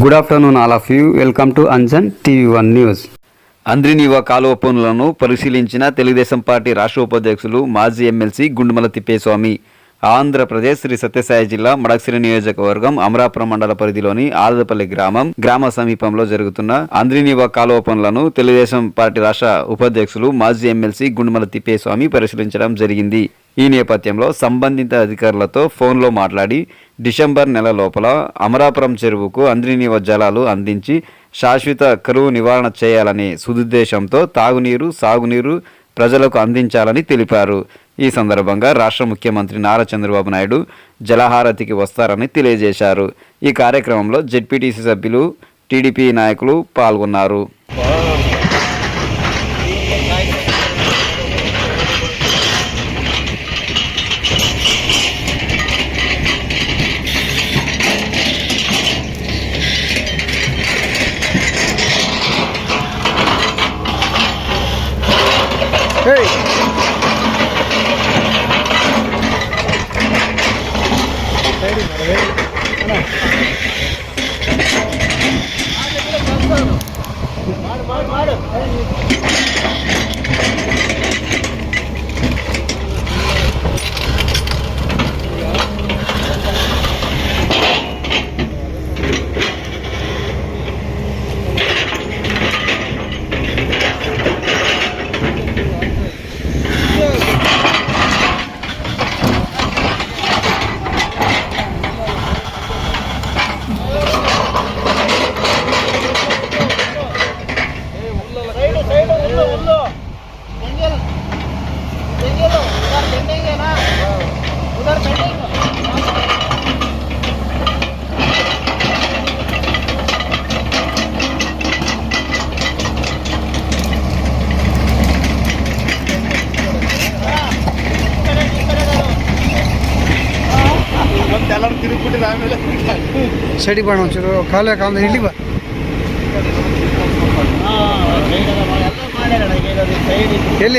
Good afternoon all of you welcome to Anjan TV one news అంద్రినీవ కాలువ పనులను పరిశీలించిన Telugu Desam party రాష్ట్ర ఉపాధ్యక్షులు మాజీ ఎమ్మెల్సీ గుండుమల తిప్పేస్వామి. ఆంధ్రప్రదేశ్ శ్రీ సత్యసాయి జిల్లా మడక్సిరి నియోజకవర్గం అమరాపురం మండల పరిధిలోని ఆలదపల్లి గ్రామం గ్రామ సమీపంలో జరుగుతున్న అంద్రినీవ కాలువ పనులను తెలుగుదేశం పార్టీ రాష్ట్ర ఉపాధ్యక్షులు మాజీ ఎమ్మెల్సీ గుండుమల తిప్పేస్వామి పరిశీలించడం జరిగింది. ఈ నేపథ్యంలో సంబంధిత అధికారులతో ఫోన్లో మాట్లాడి డిసెంబర్ నెల లోపల అమరాపురం చెరువుకు అంద్రినీవ జలాలు అందించి శాశ్వత కరువు నివారణ చేయాలనే సుదుద్దేశంతో తాగునీరు సాగునీరు ప్రజలకు అందించాలని తెలిపారు. ఈ సందర్భంగా రాష్ట్ర ముఖ్యమంత్రి నారా చంద్రబాబు నాయుడు జలహారతికి వస్తారని తెలియజేశారు. ఈ కార్యక్రమంలో జెడ్పీటీసీ సభ్యులు టీడీపీ నాయకులు పాల్గొన్నారు. માર માર માર ಸೈಡಿಗೆ ಬಾಣ ಒಂಚೂರು ಕಾಲು ಕಾಲ ಇಲ್ಲಿ ಬಾ. ಎಲ್ಲ?